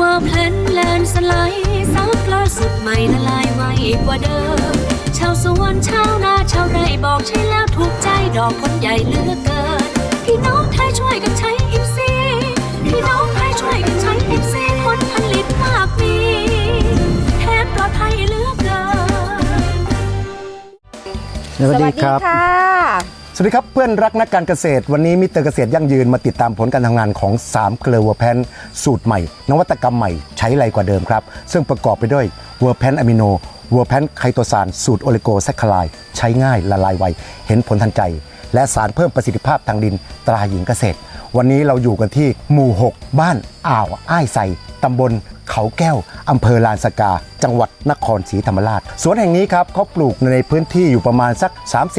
ว่าเพลนแลนสไลด์ซับล่าสุดใหม่ละลายไวกว่าเดิม ชาวสวนชาวนาชาวไร่บอกใช่แล้วถูกใจดอกคนใหญ่เหลือเกิน พี่น้องไทยช่วยกันใช้อิฟซีพี่น้องไทยช่วยกันใช้อิฟซีผลผลิตมากมีแถมปลอดภัยเหลือเกิน สวัสดีครับค่ะ สวัสดีครับเพื่อนรักนักการเกษตร วันนี้มิเตอร์เกษตรยั่งยืนมาติดตามผลการทำงานของ3เกลือเวอร์แพนสูตรใหม่ นวัตกรรมใหม่ใช้ไรกว่าเดิมครับ ซึ่งประกอบไปด้วยเวอร์แพนอะมิโนเวอร์แพนไคโตซานสูตรโอลิโกแซคคลายใช้ง่ายละลายไว เห็นผลทันใจ และสารเพิ่มประสิทธิภาพทางดินตราหญิงเกษตร วันนี้เราอยู่กันที่หมู่ 6 บ้าน อ่าวอ้ายไซตำบลเขาแก้วอำเภอลานสกา จังหวัดนครศรีธรรมราช สวนแห่งนี้ครับเขาปลูกในพื้นที่อยู่ประมาณสัก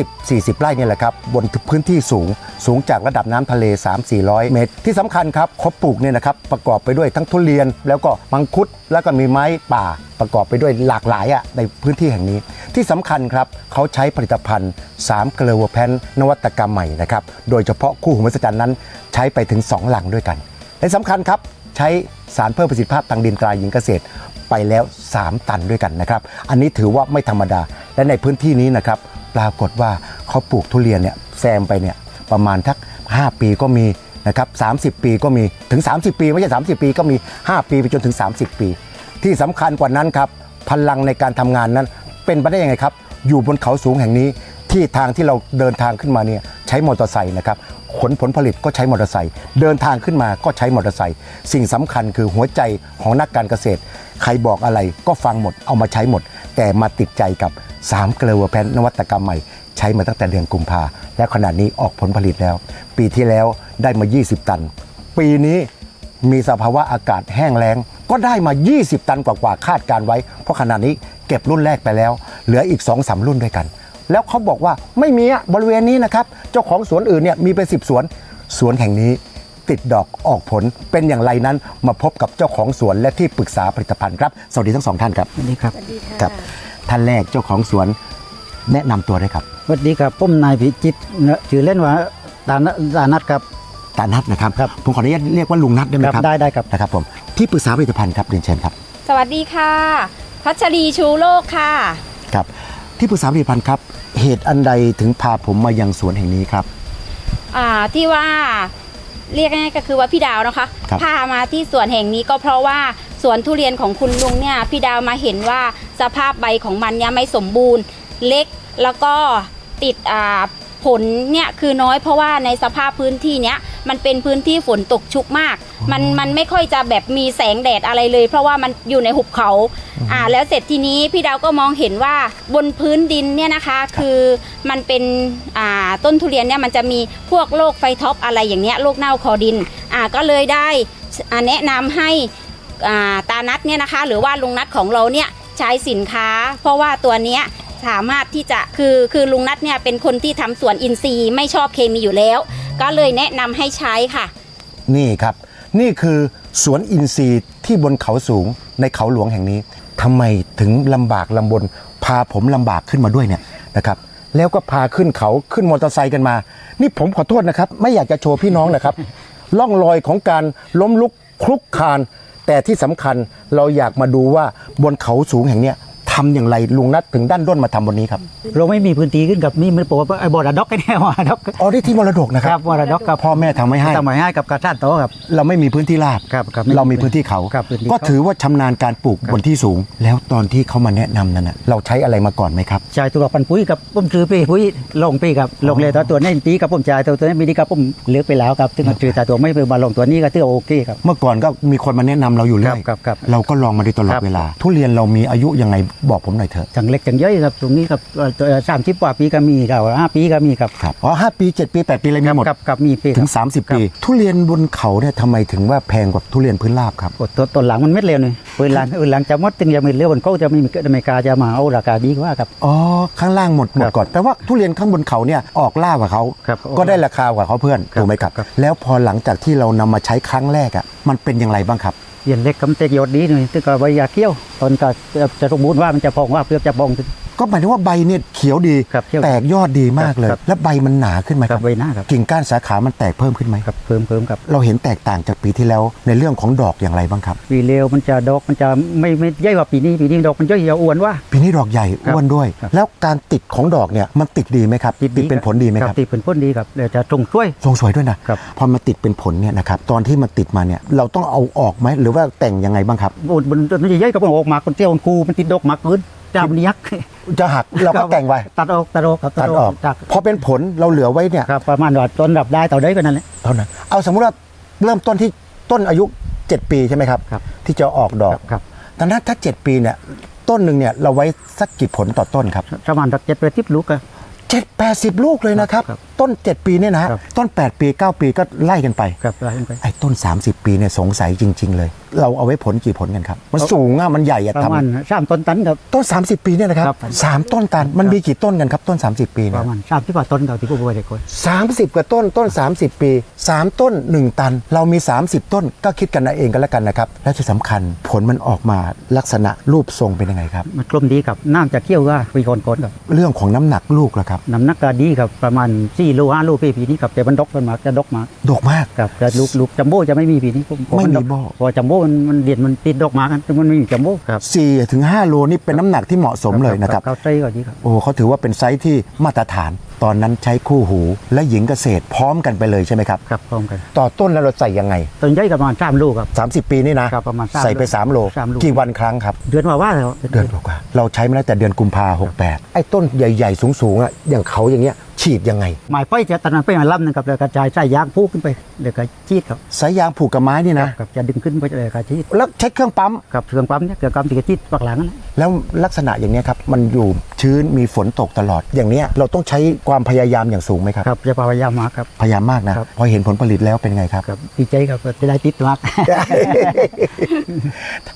30-40 ไร่เนี่ยแหละครับ บนพื้นที่สูง สูงจากระดับน้ำทะเล 3-400 เมตร ที่สำคัญครับเขาปลูกเนี่ยนะครับประกอบไปด้วยทั้งทุเรียน แล้วก็มังคุด แล้วก็มีไม้ป่า ประกอบไปด้วยหลากหลายอะในพื้นที่แห่งนี้ ที่สำคัญครับเขาใช้ผลิตภัณฑ์3เกลือเวอร์แพนนวัตกรรมใหม่นะครับ โดยเฉพาะคู่หูมหัศจรรย์นั้น ใช้ไปถึง 2 หลังด้วยกันและสำคัญครับ ใช้สารเพิ่มประสิทธิภาพทางดินตราหญิงเกษตรไปแล้ว 3 ตันด้วยกันนะครับ อันนี้ถือว่าไม่ธรรมดา และในพื้นที่นี้นะครับ ปรากฏว่าเขาปลูกทุเรียนเนี่ยแซมไปเนี่ยประมาณทัก 5 ปีก็มีนะครับ30 ปีก็มีถึง 30 ปี ไม่ใช่ 30 ปีก็มี 5 ปีไปจนถึง 30 ปี ที่สำคัญกว่านั้นครับ พลังในการทำงานนั้น เป็นไปได้ยังไงครับ อยู่บนเขาสูงแห่งนี้ที่ทางที่เราเดินทางขึ้นมาเนี่ยใช้มอเตอร์ไซค์นะครับ ขนผลผลิตก็ใช้มอเตอร์ไซค์เดินทางขึ้นมาก็ใช้มอเตอร์ไซค์สิ่งสำคัญคือหัวใจของนักการเกษตร ใครบอกอะไรก็ฟังหมดเอามาใช้หมด แต่มาติดใจกับ3เกลือเวแพนนวัตกรรมใหม่ ใช้มาตั้งแต่เดือนกุมภาและขณะนี้ออกผลผลิตแล้ว ปีที่แล้วได้มา 20 ตัน ปีนี้มีสภาวะอากาศแห้งแล้ง ก็ได้มา 20 ตันกว่าๆคาดการไว้ เพราะขณะนี้เก็บรุ่นแรกไปแล้ว เหลืออีก 2-3สรุ่นด้วยกัน แล้วเขาบอกว่าไม่มีอะบริเวณนี้นะครับ เจ้าของสวนอื่นเนี่ยมีเป็นสิบสวน สวนแห่งนี้ติดดอกออกผลเป็นอย่างไรนั้น มาพบกับเจ้าของสวนและที่ปรึกษาผลิตภัณฑ์ครับ สวัสดีทั้งสองท่านครับ สวัสดีครับครับ ท่านแรกเจ้าของสวนแนะนำตัวด้วยครับ สวัสดีครับผมนายพิจิตรนะชื่อเล่นว่าตานะตานัทครับ ตานัทนะครับ ครับ ผมขออนุญาตเรียกว่าลุงนัทได้ไหมครับครับได้ได้ครับ นะครับผมที่ปรึกษาผลิตภัณฑ์ครับเรียนเชิญครับ สวัสดีค่ะ พัชรีชูโลกค่ะ ครับ ที่ปรึกษาผลิตภัณฑ์ครับ เหตุอันใดถึงพาผมมายังสวนแห่งนี้ครับ อ่าที่ว่าเรียกง่ายๆก็คือว่าพี่ดาวนะคะ ครับพามาที่สวนแห่งนี้ก็เพราะว่าสวนทุเรียนของคุณลุงเนี่ยพี่ดาวมาเห็นว่าสภาพใบของมันเนี่ยไม่สมบูรณ์ เล็กแล้วก็ติดอ่า ผลเนี่ยคือน้อยเพราะว่าในสภาพพื้นที่เนี้ยมันเป็นพื้นที่ฝนตกชุกมาก มันมันไม่ค่อยจะแบบมีแสงแดดอะไรเลย เพราะว่ามันอยู่ในหุบเขาอ่าแล้วเสร็จทีนี้พี่ดาวก็มองเห็นว่าบนพื้นดินเนี่ยนะคะคือมันเป็นอ่าต้นทุเรียนเนี่ยมันจะมีพวกโรคไฟท็อปอะไรอย่างเนี้ยโรคเน่าคอดินอ่าก็เลยได้อ่าแนะนำให้อ่าตานัดเนี่ยนะคะ หรือว่าลุงนัดของเราเนี่ยใช้สินค้า เพราะว่าตัวเนี้ย สามารถที่จะคือคือลุงนัดเนี่ยเป็นคนที่ทำสวนอินทรีย์ไม่ชอบเคมีอยู่แล้ว ก็เลยแนะนำให้ใช้ค่ะ นี่ครับ นี่คือสวนอินทรีย์ที่บนเขาสูงในเขาหลวงแห่งนี้ทำไมถึงลำบากลำบน พาผมลำบากขึ้นมาด้วยเนี่ยนะครับแล้วก็พาขึ้นเขาขึ้นมอเตอร์ไซค์กันมา นี่ผมขอโทษนะครับ ไม่อยากจะโชว์พี่น้องนะครับล่องรอยของการล้มลุกคลุกคลาน แต่ที่สำคัญเราอยากมาดูว่าบนเขาสูงแห่งเนี้ย ทำอย่างไรลุงนัดถึงด้านด้นมาทำบนนี้ครับ เราไม่มีพื้นที่ขึ้นกับนี่มันบอกว่าไอ้บอระดอกไอ้เนี่ยบอระดอกอ๋อที่ที่มรดกนะคครัรับบบอระดอกกับพ่อแม่ทำไม่ให้ทำไมให้กับกระชานโตครับ เราไม่มีพื้นที่ราบครับครับเรามีพื้นที่เขาครับพื้นที่ก็เขาถือว่าชำนาญการปลูกบนที่สูง แล้วตอนที่เขามาแนะนำนั้นนะเราใช้อะไรมาก่อนไหมครับชายตัวปันปุ้ยกับผมซื้อปีปุ้ยลงปีครับลงเลยตัวตัวนี้ปีกับผมจ่ายตัวตัวนี้มีดีกับผมเลือกไปแล้วครับถึงมาซื้อแต่ตัวไม่ไปมาลงตัวนี้ก็ถือว่าโอเคครับเมื่อก่อนก็มีคนมาแนะนำเราอยู่เรื่อยครับครับเราก็ลองมาโดยตลอดครับเวลา ทุเรียนเรามีอายุยังไงบอกผมหน่อยเถอะจังเล็กจังย่อยครับตรงนี้ครับสามสิบกว่าปีก็มีครับห้าปีก็มีครับครับอ๋อห้าปีเจ็ดปีแปดปีอะไรมีหมดกับกับมีปีถึงครับ30ปี ทุเรียนบนเขาเนี่ยทำไมถึงว่าแพงกว่าทุเรียนพื้นราบครับโอ้ตัวตัวหลังมันเม็ดเร็วเลยปืนหลังปืนหลังจะหมดตึงยังไม่เร็วมันก็จะไม่มีอเมริกาจะมาเอาราคาดีกว่าครับอ๋อข้างล่างหมดหมดครับก่อนแปลว่าทุเรียนข้างบนเขาเนี่ยออกล่ากว่าเขาครับก็ได้ราคากว่าเขาเพื่อนครับถูกไหมครับครับ แล้วพอหลังจากที่เรานำมาใช้ครั้งแรกอะมันเป็นอย่างไรบ้างครับ เย็นเล็กกำเตกยอดดีหน่อยตึงก็ใบยาเขี้ยวตอนก็จะสมบูรณ์ว่ามันจะพองว่าเพื่อจะบอง ก็หมายถึงว่าใบเนี่ยเขียวดี ครับเขียวแตกยอดดีมากเลย ครับ แล้วใบมันหนาขึ้นไหมคครัรับบใบหน้าครับกิ่งก้านสาขามันแตกเพิ่มขึ้นไหมครับเพิ่มเพิ่มครับเราเห็นแตกต่างจากปีที่แล้วในเรื่องของดอกอย่างไรบ้างครับ ปีเร็วมันจะดอกมันจะไม่ไม่ใหญ่กว่าปีนี้ปีนี้ดอกมันย่อยจะอ้วนว่า ปีนี้ดอกใหญ่ครับอ้วนด้วย ครับ แล้วการติดของดอกเนี่ยมันติดดีไหมครับติดเป็นผลดีไหมครับติดเป็นผลดีครับเดี๋ยวจะตรงช่วย ทรงสวยด้วยนะครับ พอมาติดเป็นผลเนี่ยนะครับตอนที่มันติดมาเนี่ยเราต้องเอาออกไหมหรือว่าแต่งยังไงบ้างครับโอ้ยมันมันใหญ่กับมันออกมาคนเที่ยวคนคูมันติดดอกมากเกิน จามนยักษ์จะหักเราก็แต่งไว้ ตัดออกตัดออกครับตัดออกตัดพอเป็นผลเราเหลือไว้เนี่ยครับประมาณว่าต้นดับได้ต่อได้ก็นั่นแหละเท่านั้นเอาสมมุติว่าเริ่มต้นที่ต้นอายุ 7 ปีใช่ไหมครับครับที่จะออกดอกครับแต่ถ้าถ้า 7 ปีเนี่ยต้นหนึ่งเนี่ยเราไว้สักกี่ผลต่อต้นครับประมาณสักเจ็ดแปดสิบลูกอะเจ็ดแปดสิบลูกเลยนะครับครับต้น 7 ปีเนี่ยนะฮะครับต้น 8 ปี 9 ปีก็ไล่กันไปครับไล่ขึ้นไปไอ้ต้น 30 ปีเนี่ยสงสัยจริง ๆ เลยเราเอาไว้ผลกี่ผลกันครับ มันสูงอะมันใหญ่อะประมาณทำสามต้นตันครับ ต้น 30 ปีเนี่ยนะครับครับ สามต้นตันมันมีกี่ต้นกันครับต้น 30 ปีปเนี่ยระมาณสามที่กว่าต้นครับที่ผู้บริโภคสามสิบกว่าต้นต้น 30 ปี3ต้น 1 ตัน เรามี 30 ต้นก็คิดกันเอาเองกันแล้วกันนะครับและที่สำคัญผลมันออกมาลักษณะรูปทรงเป็นยังไงครับ มันกลมดีครับน้ำจะเคี่ยวก็ปีก่อนๆครับเรื่องของน้ำหนักลูกละครับ น้ำหนักก็ดีครับประมาณสี่โลห้าโลปีปีนี้ครับแต่มันดกมันมากจะดกมากดกมาก ครับแต่ลูกลูกจัมโบ้จะไม่มีปีนี้ผมผไม่มีนดกโบ้เพอจัมโบ้มันมันเด่นมันติดดอกมากันแต่มันไม่มีจัมโบ้ครับ4ถึง5โลนี่เป็นน้ำหนักที่เหมาะสมเลยนะครับ เขาใช้ก็ดีครับ โอ้เขาถือว่าเป็นไซส์ที่มาตรฐาน ตอนนั้นใช้คู่หูและหญิงเกษตรพร้อมกันไปเลยใช่ไหมครับ ครับพร้อมกันต่อต้นแล้วเราใส่ยังไง ต้นใหญ่กับประมาณสามลูกครับ 30 ปีนี่นะ ครับประมาณสามใส่ไป 3 โล สามโลกี่วันครั้งครับ เดือนว่าว่าแล้ว เดือนกว่าๆเราใช้มาตั้งแต่เดือนกุมภาหกแปดไอ้ต้นใหญ่ ๆ สูงๆอะอย่างเขาอย่างเงี้ย ฉีดยังไง หมายป้อยจะตอนนั้นไปมาล่ำหนึงครับแล้วกระจายใส่ยางพูขึ้นไปเดี๋ยวก็ชีดครับสายยางผูกกับไม้นี่นะครับจะดึงขึ้นไปเลยก็ชีดแล้วใช้เครื่องปั๊ม กับเครื่องปั๊มเนี่ยเครื่องปั๊มที่กระชีดปักหลังนั่นแหละแล้วลักษณะอย่างเนี้ยครับมันอยู่ชื้นมีฝนตกตลอด อย่างเนี้ยเราต้องใช้ความพยายามอย่างสูงไหมครับ ครับจะพยายามมากครับ พยายามมากนะครับ พอเห็นผลผลิตแล้วเป็นไงครับ ครับดีใจครับจะได้ติดมาก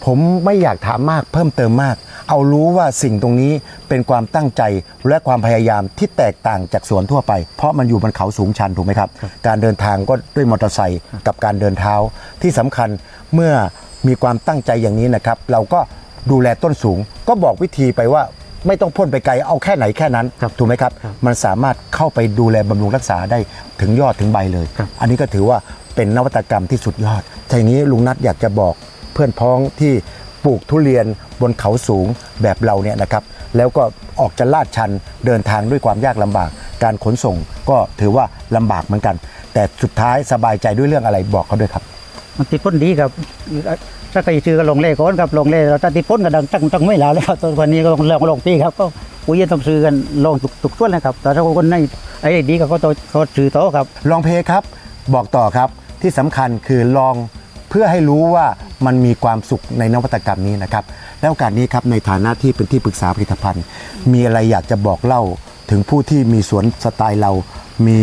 ผมไม่อยากถามมากเพิ่มเติมมาก เอารู้ว่าสิ่งตรงนี้เป็นความตั้งใจและความพยายามที่แตกต่างจากสวนทั่วไป เพราะมันอยู่บนเขาสูงชันถูกไหมครับ การเดินทางก็ด้วยมอเตอร์ไซค์กับการเดินเท้า ที่สำคัญเมื่อมีความตั้งใจอย่างนี้นะครับ เราก็ดูแลต้นสูง ก็บอกวิธีไปว่าไม่ต้องพ่นไปไกลเอาแค่ไหนแค่นั้นครับถูกไหมครับครับ มันสามารถเข้าไปดูแลบำรุงรักษาได้ถึงยอดถึงใบเลยครับอันนี้ก็ถือว่าเป็นนวัตกรรมที่สุดยอดทีนี้ลุงนัทอยากจะบอกเพื่อนพ้องที่ ปลูกทุเรียนบนเขาสูงแบบเราเนี่ยนะครับแล้วก็ออกจะลาดชันเดินทางด้วยความยากลำบาก การขนส่งก็ถือว่าลำบากเหมือนกัน แต่สุดท้ายสบายใจด้วยเรื่องอะไรบอกเขาด้วยครับ มันติดพ้นดีครับถ้าใครซื้อก็ลงเล่ก่อนครับลงเล่เราถ้าติดพ้นก็ดังตั้งตั้งไม่แล้วเลยครับตัวคนนี้ก็ลงลงลงปีครับก็ปุ๋ยต้องซื้อกันลงทุกทุกส่วนนะครับแต่ถ้าคนในไอ้ดีก็เขาต้องเขาซื้อโตอครับลองเพลย์ครับบอกต่อครับที่สำคัญคือลอง เพื่อให้รู้ว่ามันมีความสุขในนวัตกรรมนี้นะครับแล้วโอกาสนี้ครับในฐานะที่เป็นที่ปรึกษาผลิตภัณฑ์ มีอะไรอยากจะบอกเล่าถึงผู้ที่มีสวนสไตล์เรา มี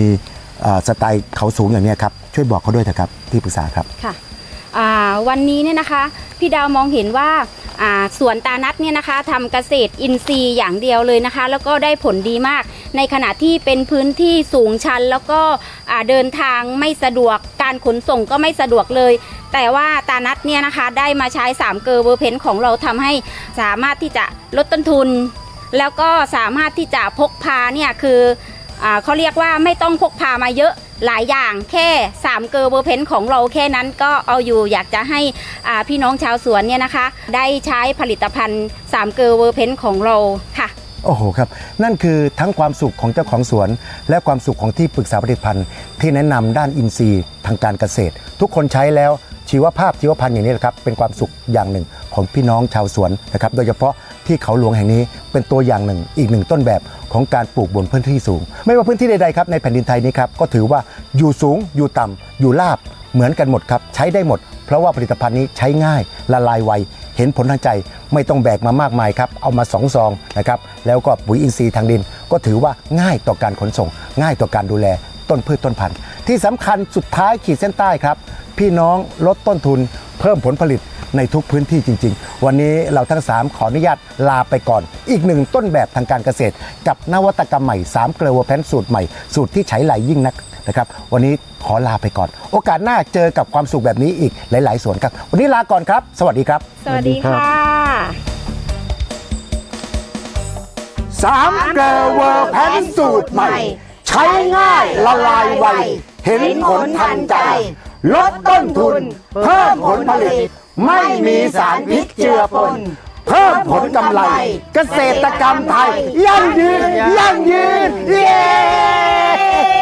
สไตล์เขาสูงอย่างนี้ครับช่วยบอกเขาด้วยเถอะครับที่ปรึกษาครับค่ะวันนี้เนี่ยนะคะพี่ดาวมองเห็นว่าสวนตานัทเนี่ยนะคะทำเกษตรอินทรีย์อย่างเดียวเลยนะคะ แล้วก็ได้ผลดีมาก ในขณะที่เป็นพื้นที่สูงชัน แล้วก็เดินทางไม่สะดวกการขนส่งก็ไม่สะดวกเลย แต่ว่าตานัทเนี่ยนะคะได้มาใช้ 3 เกอร์เวอร์เพนของเราทำให้สามารถที่จะลดต้นทุน แล้วก็สามารถที่จะพกพาเนี่ยคืออเขาเรียกว่าไม่ต้องพกพามาเยอะหลายอย่างแค่ 3 เกอร์เบอร์เพนของเราแค่นั้นก็เอาอยู่อยากจะให้พี่น้องชาวสวนเนี่ยนะคะ ได้ใช้ผลิตภัณฑ์ 3 เกอร์เบอร์เพนของเราค่ะโอ้โหครับ นั่นคือทั้งความสุขของเจ้าของสวน และความสุขของที่ปรึกษาผลิตภัณฑ์ ที่แนะนำด้านอินทรีย์ทางการเกษตร ทุกคนใช้แล้ว ชีวภาพชีวพันธุ์อย่างนี้แหละครับเป็นความสุขอย่างหนึ่งของพี่น้องชาวสวนนะครับโดยเฉพาะที่เขาหลวงแห่งนี้เป็นตัวอย่างหนึ่ง อีกหนึ่งต้นแบบของการปลูกบนพื้นที่สูง ไม่ว่าพื้นที่ใดๆครับในแผ่นดินไทยนี้ครับก็ถือว่าอยู่สูงอยู่ต่ำอยู่ราบเหมือนกันหมดครับใช้ได้หมด เพราะว่าผลิตภัณฑ์นี้ใช้ง่ายละลายไวเห็นผลทางใจไม่ต้องแบกมามากมายครับเอามาสองซองนะครับแล้วก็ปุ๋ยอินทรีย์ทางดิน ก็ถือว่าง่ายต่อการขนส่ง ง่ายต่อการดูแลต้นพืชต้นพันธุ์ ที่สำคัญสุดท้ายขีดเส้นใต้ครับ พี่น้องลดต้นทุน เพิ่มผลผลิตในทุกพื้นที่จริง ๆ วันนี้เราทั้ง 3 ขออนุญาตลาไปก่อน อีกหนึ่งต้นแบบทางการเกษตร กับนวัตกรรมใหม่ 3 เกลือวัวแพนสูตรใหม่ สูตรที่ใช้ไหลยิ่งนักนะครับ วันนี้ขอลาไปก่อน โอกาสหน้าเจอกับความสุขแบบนี้อีกหลาย ๆ สวนครับ วันนี้ลาก่อนครับ สวัสดีครับ สวัสดีสวัสดีครัค่ะบสามเกลอเวอร์แพนสูตรใหม่ ใช้ง่ายละลายไวเห็นผลทันใจ ลดต้นทุน เพิ่มผลผลิต ไม่มีสารพิษเจือปน เพิ่มผลกำไร เกษตรกรรมไทย ยั่งยืน ยั่งยืน เย้